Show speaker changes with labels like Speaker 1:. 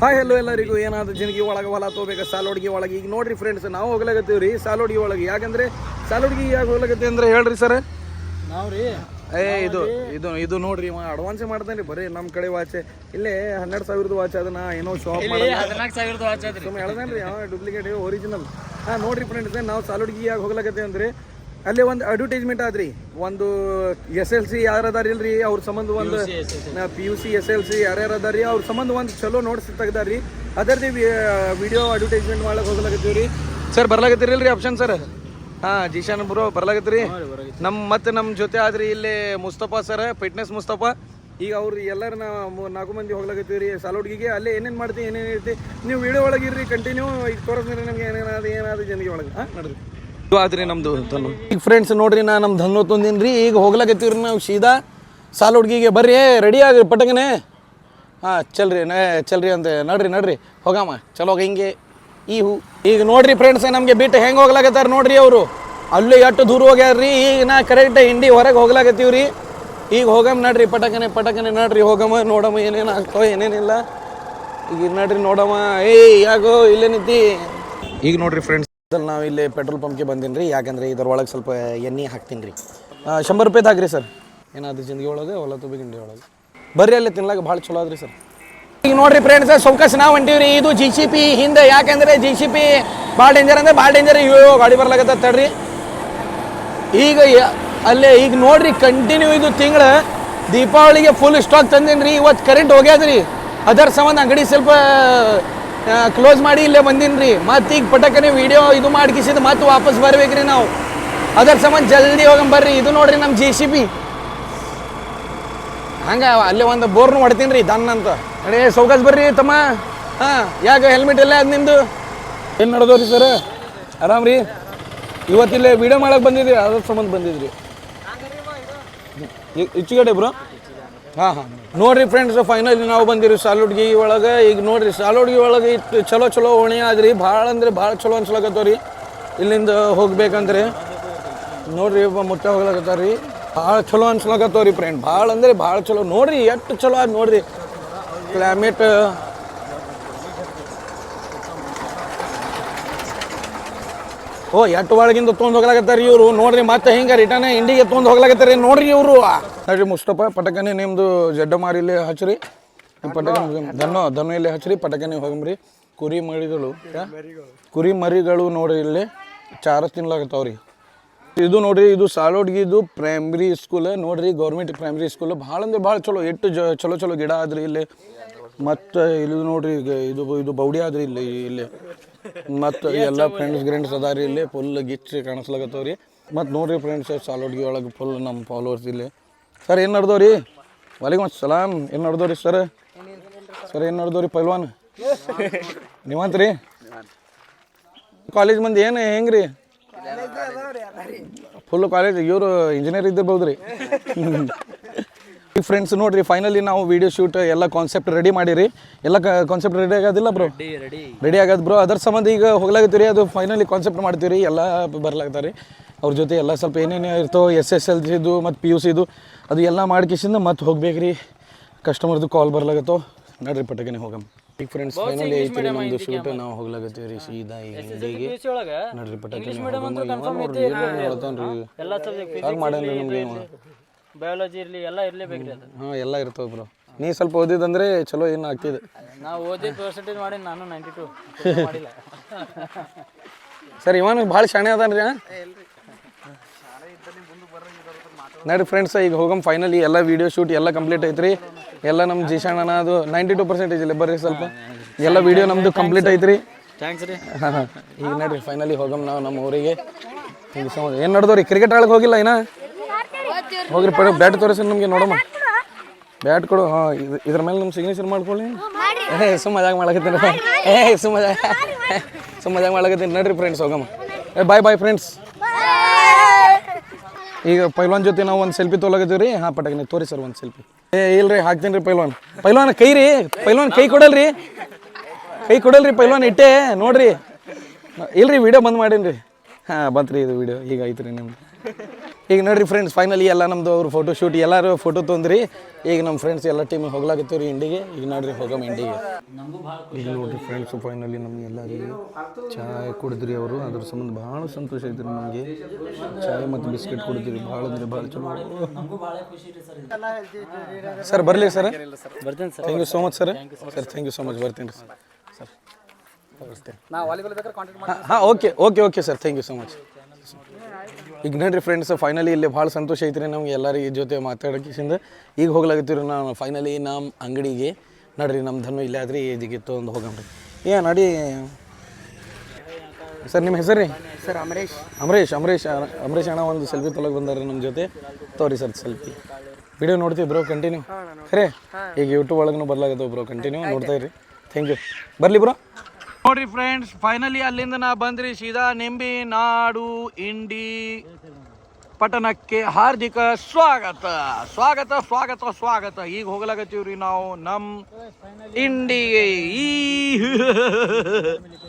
Speaker 1: Hi hello ಎಲ್ಲರಿಗೂ. ಏನಾದ್ರು ಜಿನಗಿ ಒಳಗೆ ಹೊಲ ತಗೋಬೇಕು? ಸಾಲೋಡ್ಗಿ ಒಳಗೆ. ಈಗ ನೋಡ್ರಿ ಫ್ರೆಂಡ್ಸ್ ನಾವು ಹೋಗ್ಲಾಗತ್ತೀವಿ ರೀ ಸಾಲೋಡ್ಗಿ ಒಳಗೆ. ಯಾಕಂದ್ರೆ ಸಾಲೋಡ್ಗಿ ಯಾಕೆ ಹೋಗ್ಲಾಗತ್ತೆ ಅಂದ್ರೆ ಹೇಳ್ರಿ ಸರ್
Speaker 2: ನಾವು ರೀ
Speaker 1: ಏ ಇದು ಇದು ಇದು ನೋಡ್ರಿ ಅಡ್ವಾನ್ಸ್ ಮಾಡ್ತಾನೆ ರೀ ಬರೀ ನಮ್ಮ ಕಡೆ ವಾಚ್ ಇಲ್ಲೇ ಹನ್ನೆರಡು ಸಾವಿರದ ವಾಚ್ ಅದನ್ನ ಏನೋ ಶಾಪ್ ಸುಮ್ಮನೆ ಹೇಳ್ದೇನ್ರಿ ಯಾವ ಡೂಪ್ಲಿಕೇಟ್ ಒರಿಜಿನಲ್ ಹಾ ನೋಡ್ರಿ ಫ್ರೆಂಡ್ಸ್ ನಾವು ಸಾಲುಡ್ಗಿ ಯಾಕೆ ಹೋಗ್ಲಾಗತ್ತೆ ಅಂದ್ರೆ ಅಲ್ಲೇ ಒಂದು ಅಡ್ವರ್ಟೈಸ್ಮೆಂಟ್ ಆದ್ರಿ. ಒಂದು ಎಸ್ ಎಲ್ ಸಿ ಯಾರು ಅದಾರ ಇಲ್ರಿ ಅವ್ರ ಸಂಬಂಧ ಒಂದು P U C S L C ಯಾರ್ಯಾರು ಅದಾರಿ ಅವ್ರ ಸಂಬಂಧ ಒಂದು ಚಲೋ ನೋಟ್ಸ್ ತೆಗ್ದಾರಿ ಅದರ್ದಿ ವಿಡಿಯೋ ಅಡ್ವರ್ಟೈಸ್ಮೆಂಟ್ ಮಾಡಕ್ ಹೋಗ್ಲಾಕತ್ತೀವಿ ರೀ ಸರ್ ಬರ್ಲಾಕತ್ತೀರಿಲ್ರಿ ಆಪ್ಷನ್ ಸರ್ ಹಾಂ ಜಿಶಾನ್ ಬ್ರೋ ಬರ್ಲಾಕತ್ತೀರಿ. ನಮ್ಮ ಮತ್ತೆ ನಮ್ಮ ಜೊತೆ ಆದ್ರಿ ಇಲ್ಲಿ ಮುಸ್ತಫಾ ಸರ್ ಫಿಟ್ನೆಸ್ ಮುಸ್ತಫಾ. ಈಗ ಅವ್ರು ಎಲ್ಲರೂ ನಾ ಮೂ- ನಾಲ್ಕು ಮಂದಿ ಹೋಗ್ಲಾಕತ್ತೀವಿ ರೀ ಸಾಲೋಡ್ಗಿಗೆ ಅಲ್ಲೇ ಏನೇನು ಮಾಡ್ತೀವಿ ಏನೇನು ಇರ್ತಿ. ನೀವು ವಿಡಿಯೋ ಒಳಗೆ ಇರ್ರಿ ಕಂಟಿನ್ಯೂ ಈಗ ತೋರಿಸ್ರಿ ನಮ್ಗೆ ಏನೇನಾದ ಏನಾದ ಜನಗೆ ಒಳಗೆ. ಹಾಂ ನೋಡ್ರಿ. ಆದ್ರಿ ನಮ್ದು ಧನು ಈಗ ಫ್ರೆಂಡ್ಸ್ ನೋಡ್ರಿ ನಾ ನಮ್ಮ ಧನು ತಂದಿನಿ ರೀ. ಈಗ ಹೋಗ್ಲಾಕತ್ತೀವ್ರಿ ನಾವು ಸೀದಾ ಹುಡುಗಿಗೆ ಬರ್ರಿ ರೆಡಿ ಆಗ್ರಿ ಪಟಗನೆ. ಹಾಂ ಚಲ್ರಿ ನೇ ಚಲ್ರಿ ಅಂತ ನಡ್ರಿ ನಡ್ರಿ. ಹೋಗಮ್ಮ ಚಲೋ ಹಿಂಗೆ ಈ ಹೂ. ಈಗ ನೋಡ್ರಿ ಫ್ರೆಂಡ್ಸ್ ನಮಗೆ ಬಿಟ್ಟು ಹೆಂಗೆ ಹೋಗ್ಲಾಕತ್ತಾರ ನೋಡ್ರಿ ಅವರು. ಅಲ್ಲಿ ಎಷ್ಟು ದೂರ ಹೋಗ್ಯಾರ್ರಿ. ಈಗ ನಾ ಕರೆಕ್ಟ್ ಹಿಂಡಿ ಹೊರಗೆ ಹೋಗ್ಲಾಕತ್ತೀವ್ರಿ. ಈಗ ಹೋಗಮ್ಮ ನಡ್ರಿ ಪಟಕನೆ ಪಟಕನೆ ನಡ್ರಿ ಹೋಗಮ್ಮ ನೋಡಮ್ಮ ಏನೇನು ಆಗ್ತಾವ ಏನೇನಿಲ್ಲ. ಈಗ ನಡ್ರಿ ನೋಡಮ್ಮ. ಏಯ್ ಯಾಕೋ ಇಲ್ಲೇ ನಿಂತಿ ಈಗ ನೋಡ್ರಿ ಫ್ರೆಂಡ್ಸ್ ನಾವು ಇಲ್ಲಿ ಪೆಟ್ರೋಲ್ ಪಂಪ್ಗೆ ಬಂದೀನಿ ರೀ ಯಾಕಂದ್ರೆ ಇದ್ರೊಳಗೆ ಸ್ವಲ್ಪ ಎಣ್ಣೆ ಹಾಕ್ತೀನಿ ರೀ ಶಂಬರ್ ರೂಪಾಯ್ದು ಹಾಕ್ರಿ ಸರ್ ಏನಾದ್ರು ಜಿಂದಗಿ ಒಳಗೆ, ಹೊಲ ತುಬ್ಬಿ ಗಿಂಡಿ ಒಳಗೆ. ಬರ್ರಿ ಅಲ್ಲಿ, ತಿನ್ಲಾಕ ಭಾಳ ಚಲೋ ಅದ್ರಿ ಸರ್ ಈಗ ನೋಡ್ರಿ ಫ್ರೆಂಡ್ಸ್ ಸೌಕಾಶ ನಾವು ಹೊಂಟೀವ್ರಿ. ಇದು ಜಿ ಸಿ ಪಿ ಹಿಂದೆ, ಯಾಕಂದ್ರೆ ಜಿ ಸಿ ಪಿ ಭಾಳ ಡೇಂಜರ್ ಅಂದ್ರೆ ಭಾಳ ಡೇಂಜರ್ ಅಯ್ಯೋ, ಗಾಡಿ ಬರ್ಲಾಗತ್ತ ತಡ್ರಿ. ಈಗ ಅಲ್ಲೇ, ಈಗ ನೋಡ್ರಿ ಕಂಟಿನ್ಯೂ ಇದು ತಿಂಗಳ ದೀಪಾವಳಿಗೆ ಫುಲ್ ಸ್ಟಾಕ್ ತಂದೇನ್ರಿ. ಇವತ್ತು ಕರೆಂಟ್ ಹೋಗ್ಯಾದ್ರಿ. ಅದರ ಸಂಬಂಧ ಅಂಗಡಿ ಸ್ವಲ್ಪ ಕ್ಲೋಸ್ ಮಾಡಿ ಇಲ್ಲೇ ಬಂದೀನಿ ಮತ್ತೆ ಈಗ ಪಟಕನೆ ವಿಡಿಯೋ ಇದು ಮಾಡ್ಕಿಸಿದ ಮತ್ತೆ ವಾಪಸ್ ಬರ್ಬೇಕ್ರಿ ನಾವು. ಅದರ ಸಂಬಂಧ ಜಲ್ದಿ ಹೋಗಂ ಬರ್ರಿ. ಇದು ನೋಡ್ರಿ ನಮ್ಮ ಜೆ ಸಿ ಬಿ ಹಂಗೆ ಅಲ್ಲೇ ಒಂದು ಬೋರ್ನು ಹೊಡ್ತೀನಿ ರೀ ದನ್ ಅಂತ. ಅಡೇ ಸೌಕಾಸ್ ಬರ್ರಿ ತಮ್ಮ. ಹಾಂ, ಯಾಕೆ ಹೆಲ್ಮೆಟ್ ಎಲ್ಲ ಅದು ನಿಮ್ದು? ಏನು ನಡೆದವ್ರಿ ಸರ್ ಆರಾಮ್ ರೀ ಇವತ್ತಿಲ್ಲೇ ವಿಡಿಯೋ ಮಾಡಕ್ಕೆ ಬಂದಿದ್ರಿ, ಅದ್ರ ಸಂಬಂಧ ಬಂದಿದ್ರಿ. ಇಚ್ಚುಗಡೆ ಬ್ರೋ ಹಾಂ ಹಾಂ. ನೋಡ್ರಿ ಫ್ರೆಂಡ್ಸ್ ಫೈನಲಿ ನಾವು ಬಂದಿರಿ ಸಾಲುಡ್ಗಿ ಒಳಗೆ. ಈಗ ನೋಡ್ರಿ, ಸಾಲುಡ್ಗಿ ಒಳಗೆ ಇಟ್ಟು ಚಲೋ ಚಲೋ ಓಣಿ ಆದ್ರಿ. ಭಾಳ ಅಂದ್ರೆ ಭಾಳ ಚಲೋ ಅನ್ಸ್ಲಕತ್ತವ್ರಿ. ಇಲ್ಲಿಂದ ಹೋಗ್ಬೇಕಂದ್ರೆ. ನೋಡ್ರಿ ಮುಟ್ಟ ಹೋಗ್ಲಕತ್ತವ್ರಿ ಭಾಳ ಚಲೋ ಅನ್ಸ್ಲಕತ್ತವ್ರಿ ಫ್ರೆಂಡ್ ಭಾಳ ಅಂದ್ರೆ ಭಾಳ ಚಲೋ. ನೋಡ್ರಿ, ಎಷ್ಟು ಚಲೋ ಆದ್ ನೋಡ್ರಿ. ಕ್ಲೈಮೇಟ್ ಓ ಎಟ್ಟು ಒಳಗಿಂದ ತೊಗೊಂಡು ಹೋಗ್ಲಾಕತ್ತಾರ ಇವರು? ನೋಡ್ರಿ ಮತ್ತೆ ಹಿಂಗೆ ರಿಟರ್ನ್ ಇಂಡಿಗೆ ತೊಗೊಂಡು ಹೋಗ್ಲಾಕತ್ತಾರ ನೋಡ್ರಿ ಇವರು? ನೋಡ್ರಿ ಮುಸ್ತಫ ಪಟಕನೆ ನಿಮ್ದು ಜಡ್ಡ ಮಾರಿಲಿ ಹಚ್ಚ್ರಿ ಪಟಕನೆ ಧನು ಧನು ಇಲ್ಲಿ ಹಚ್ಚರಿ ಪಟಕನೆ ಹೋಗಮ್ರಿ ಕುರಿ ಮರಿಗಳು ಕುರಿ ಮರಿಗಳು ನೋಡ್ರಿ ಇಲ್ಲಿ ಚಾರ ತಿನ್ಲಾಕತ್ತಾವ್ರಿ ಇದು ನೋಡ್ರಿ ಇದು ಸಾಲೋಡ್ಗಿದು ಪ್ರೈಮರಿ ಸ್ಕೂಲ್ ನೋಡ್ರಿ ಗೌರ್ಮೆಂಟ್ ಪ್ರೈಮರಿ ಸ್ಕೂಲ್ ಭಾಳ ಅಂದ್ರೆ ಭಾಳ ಚಲೋ ಎಷ್ಟು ಜ ಚಲೋ ಚಲೋ ಗಿಡ ಆದ್ರಿ ಇಲ್ಲಿ. ಮತ್ತು ಇಲ್ಲಿ ನೋಡ್ರಿ ಇದು ಇದು ಬೌಡಿ ಆದ್ರಿ ಇಲ್ಲಿ ಇಲ್ಲಿ. ಮತ್ತು ಎಲ್ಲ ಫ್ರೆಂಡ್ಸ್ ಗ್ರೆಂಡ್ಸ್ ಅದಾರಿ ಇಲ್ಲಿ ಫುಲ್ ಗಿಚ್ಚಿ ಕಾಣಿಸ್ಲಾಗತ್ತವ್ರಿ ಮತ್ತು ನೋಡ್ರಿ ಫ್ರೆಂಡ್ಸ್ ಸಾಲೋಡ್ಗಿ ಒಳಗೆ ಫುಲ್ ನಮ್ಮ ಫಾಲೋವರ್ಸ್ ಇಲ್ಲಿ. ಸರ್ ಏನು ನಡ್ದವ್ರಿ? ವಾಲಿಕುಮ್ ಸಲಾಮ್ ಏನು ನಡ್ದವ್ರಿ ಸರ್ ಸರ್ ಏನು ನಡ್ದವ್ರಿ ಪೈಲ್ವಾನ್? ರೀ ಕಾಲೇಜ್ ಮಂದಿ ಏನು ಹೆಂಗ್ರಿ? ಫುಲ್ ಕಾಲೇಜ್ ಇವರು ಇಂಜಿನಿಯರ್ ಇದ್ದಿರ್ಬೋದು ರೀ ಈಗ ಫ್ರೆಂಡ್ಸ್ ನೋಡ್ರಿ ಫೈನಲಿ ನಾವು ವಿಡಿಯೋ ಶೂಟ್ ಎಲ್ಲ ಕಾನ್ಸೆಪ್ಟ್ ರೆಡಿ ಮಾಡಿರಿ. ಎಲ್ಲ ಕಾನ್ಸೆಪ್ಟ್ ರೆಡಿ ಆಗೋದಿಲ್ಲ ಬ್ರೋ
Speaker 2: ರೆಡಿ
Speaker 1: ರೆಡಿ ಆಗೋದು ಬ್ರೋ ಅದರ ಸಂಬಂಧ ಈಗ ಹೋಗ್ಲಾಗತ್ತೀರಿ ಅದು ಫೈನಲಿ ಕಾನ್ಸೆಪ್ಟ್ ಮಾಡ್ತೀವಿ ಎಲ್ಲ ಬರ್ಲಾಗ್ತಾರೆ. ಅವ್ರ ಜೊತೆ ಎಲ್ಲ ಸ್ವಲ್ಪ ಏನೇನು ಇರ್ತೋ ಎಸ್ ಎಸ್ ಎಲ್ ಸಿದು ಮತ್ತು ಪಿ ಯು ಸಿದು ಅದು ಎಲ್ಲ ಮಾಡ್ಕಿಸಿಂದ ಮತ್ತೆ ಹೋಗ್ಬೇಕ್ರಿ. ಕಸ್ಟಮರ್ದು ಕಾಲ್ ಬರ್ಲಾಗತ್ತೋ? ನಡ್ರಿ ಪಟಕನೆ ಹೋಗಮ್. ಈಗ ಫ್ರೆಂಡ್ಸ್ ಫೈನಲಿ ಐತಿ ರೀ ನಮ್ದು ಶೂಟ್ ನಾವು ಹೋಗ್ಲಾಗತ್ತೀವಿ ರೀ ಸೀದಾ ಈಗ ಹಿಂದಿಗೆ ನಡ್ರಿ ಪಟಕನೆ ಯಾರು ಮಾಡ್ಯಾನ್ರಿ ನಮ್ಗೆ
Speaker 2: ಬಯಾಲಜಿ ಇರ್ಲಿ ಎಲ್ಲ ಇರ್ಲೇಬೇಕ್ರಿ ಅದು.
Speaker 1: ಹಾಂ ಎಲ್ಲ ಇರ್ತವೆ ಬ್ರೋ ನೀ ಸ್ವಲ್ಪ ಓದಿದಂದ್ರೆ ಚಲೋ ಏನು ಆಗ್ತಿದೆ.
Speaker 2: ನಾವು ಓದಿ ಪರ್ಸೆಂಟೇಜ್ ಮಾಡಿ ನಾನು ನೈಂಟಿ ಟು ಮಾಡಿಲ್ಲ.
Speaker 1: ಸರ್ ಇವನು ಭಾಳ ಶಾಣೆ ಅದಾನ್ರಿ ರೀ ನಡಿ ಫ್ರೆಂಡ್ಸ್ ಈಗ ಹೋಗಮ್ ಫೈನಲಿ ಎಲ್ಲ ವಿಡಿಯೋ ಶೂಟ್ ಎಲ್ಲ ಕಂಪ್ಲೀಟ್ ಐತ್ರಿ. ಎಲ್ಲ ನಮ್ಮ ಜಿಶಾಣನ ಅದು ನೈಂಟಿ ಟು ಪರ್ಸೆಂಟೇಜ್ ಇಲ್ಲ ಬರ್ರಿ ಸ್ವಲ್ಪ. ಎಲ್ಲ ವಿಡಿಯೋ ನಮ್ಮದು ಕಂಪ್ಲೀಟ್ ಐತ್ರಿ.
Speaker 2: ಥ್ಯಾಂಕ್ಸ್ ರೀ.
Speaker 1: ಹಾಂ ಹಾಂ. ಈಗ ನಡ್ರಿ ಫೈನಲಿ ಹೋಗಮ್ ನಾವು ನಮ್ಮ ಊರಿಗೆ. ಏನು ನಡೆದವ್ರಿ? ಕ್ರಿಕೆಟ್ ಆಡಕ್ಕೆ ಹೋಗಿಲ್ಲ ಇನ್ನ? ಹೋಗ್ರಿ ಪಡ, ಬ್ಯಾಟ್ ತೋರಿಸಿ ನಮಗೆ, ನೋಡಮ್ಮ. ಬ್ಯಾಟ್ ಕೊಡು, ಹಾಂ ಇದ್ರ ಮೇಲೆ ನಮ್ಮ ಸಿಗ್ನೇಚರ್ ಮಾಡ್ಕೊಳ್ಳಿ. ಏ, ಸುಮ್ಮ ಮಜಾಗ ಮಾಡಕತ್ತೀನಿ ಏ, ಸುಮ್ಮ ಮಜಾಗ ಮಾಡಕತ್ತೀನಿ. ನಡ್ರಿ ಫ್ರೆಂಡ್ಸ್ ಹೋಗಮ್ಮ. ಏ ಬಾಯ್ ಬಾಯ್ ಫ್ರೆಂಡ್ಸ್ ಈಗ ಪೈಲ್ವಾನ್ ಜೊತೆ ನಾವು ಒಂದು ಸೆಲ್ಫಿ ತೊಗೊಳಕತ್ತೀವಿ ರೀ ಹಾಂ ಪಟಕನೆ ತೋರಿ ಸರ್ ಒಂದು ಸೆಲ್ಫಿ ಏ, ಇಲ್ರಿ ಹಾಕ್ತೀನಿ ರೀ ಪೈಲ್ವಾನ್. ಪೈಲ್ವಾನ್ ಕೈ ರೀ ಪೈಲ್ವಾನ್, ಕೈ ಕೊಡಲ್ರಿ. ಕೈ ಕೊಡಲ್ರಿ, ಪೈಲ್ವಾನ್, ಇಟ್ಟೆ. ನೋಡ್ರಿ. ಇಲ್ರಿ ವಿಡಿಯೋ ಬಂದ್ ಮಾಡೀನಿ ರೀ ಹಾಂ, ಬಂತ್ರಿ ಇದು ವಿಡಿಯೋ ಈಗ ಐತ್ರಿ ನಿಮ್ದು. ಈಗ ನೋಡ್ರಿ ಫ್ರೆಂಡ್ಸ್ ಫೈನಲಿ ಎಲ್ಲ ನಮ್ದು ಅವ್ರು ಫೋಟೋ ಶೂಟ್ ಎಲ್ಲರೂ ಫೋಟೋ ತೊಂದ್ರಿ. ಈಗ ನಮ್ಮ ಫ್ರೆಂಡ್ಸ್ ಎಲ್ಲ ಟೀಮ್ ಹೋಗ್ಲಾಕತ್ತೀವಿ ರೀ ಇಂಡಿಗೆ ಈಗ ನೋಡ್ರಿ ಹೋಗಮ್ ಇಂಡಿಗೆ ಈಗ ನೋಡ್ರಿ ಫ್ರೆಂಡ್ಸ್ ಫೈನಲಿ ನಮ್ಗೆ ಎಲ್ಲರಿಗೆ ಚಾಯ್ ಕುಡಿದ್ರಿ ಅವರು. ಅದ್ರ ಸಂಬಂಧ ಭಾಳ ಸಂತೋಷ ಐತ್ರಿ ನಮಗೆ. ಚಾಯ್ ಮತ್ತು ಬಿಸ್ಕೆಟ್ ಕುಡಿದ್ರಿ ಭಾಳ ಅಂದ್ರೆ ಭಾಳ ಚಲೋ. ಸರ್ ಬರಲಿ ಸರ್.
Speaker 2: ಬರ್ತೀನಿ sir.
Speaker 1: Thank you so much sir sir thank you so much ಬರ್ತೀನಿ ರೀ ಸರ್. ಬರ್ತೀನಿ
Speaker 2: ನಾ ವಾಲಿಬಾಲ್ ಬೇಕಾದ್ರೆ ಕಾಂಟ್ಯಾಕ್ಟ್
Speaker 1: ಹಾಂ okay okay okay sir thank you so much ಈಗ ನೋಡ್ರಿ ಫ್ರೆಂಡ್ಸ್ ಫೈನಲಿ ಇಲ್ಲಿ ಭಾಳ ಸಂತೋಷ ಐತ್ರಿ ನಮ್ಗೆ ಎಲ್ಲರಿಗೆ ಜೊತೆ ಮಾತಾಡೋಕ್ಕಿಂದ ಈಗ ಹೋಗ್ಲಾಗತ್ತೀವಿ ನಾನು ಫೈನಲಿ ನಮ್ಮ ಅಂಗಡಿಗೆ. ನಡ್ರಿ ನಮ್ಮ ಧನು ಇಲ್ಲೇ ಆದ್ರಿ ಇದಕ್ಕೆ ಒಂದು ಹೋಗಮ್ರಿ ಏ ನಡಿ. ಸರ್ ನಿಮ್ಮ ಹೆಸರು ರೀ?
Speaker 2: ಸರ್ ಅಮರೇಶ್.
Speaker 1: ಅಮರೇಶ್ ಅಮರೇಶ್ ಅಮರೇಶ್ ಅಣ್ಣ ಒಂದು ಸೆಲ್ಫಿ ತೊಲಗಿ ಬಂದಾರೆ ನಮ್ಮ ಜೊತೆ. ತೋರಿ ಸರ್ ಸೆಲ್ಫಿ ವಿಡಿಯೋ ನೋಡ್ತೀವಿ ಬ್ರೋ ಕಂಟಿನ್ಯೂ ಖರೆ ಈಗ ಯೂಟ್ಯೂಬ್ ಒಳಗೂ ಬರ್ಲಾಗತ್ತೆ ಬ್ರೋ ಕಂಟಿನ್ಯೂ ನೋಡ್ತಾ ಇರಿ ಥ್ಯಾಂಕ್ ಯು ಬರಲಿ ಬ್ರೋ ನೋಡ್ರಿ ಫ್ರೆಂಡ್ಸ್ ಫೈನಲಿ ಅಲ್ಲಿಂದ ನಾ ಬಂದ್ರಿ ಸೀದಾ ನಿಂಬಿ ನಾಡು ಇಂಡಿ ಪಟ್ಟಣಕ್ಕೆ ಹಾರ್ದಿಕ ಸ್ವಾಗತ. ಸ್ವಾಗತ ಸ್ವಾಗತ ಸ್ವಾಗತ. ಈಗ ಹೋಗ್ಲಾಗತ್ತೀವ್ರಿ ನಾವು ನಮ್ಮ ಇಂಡಿಗೆ ಈ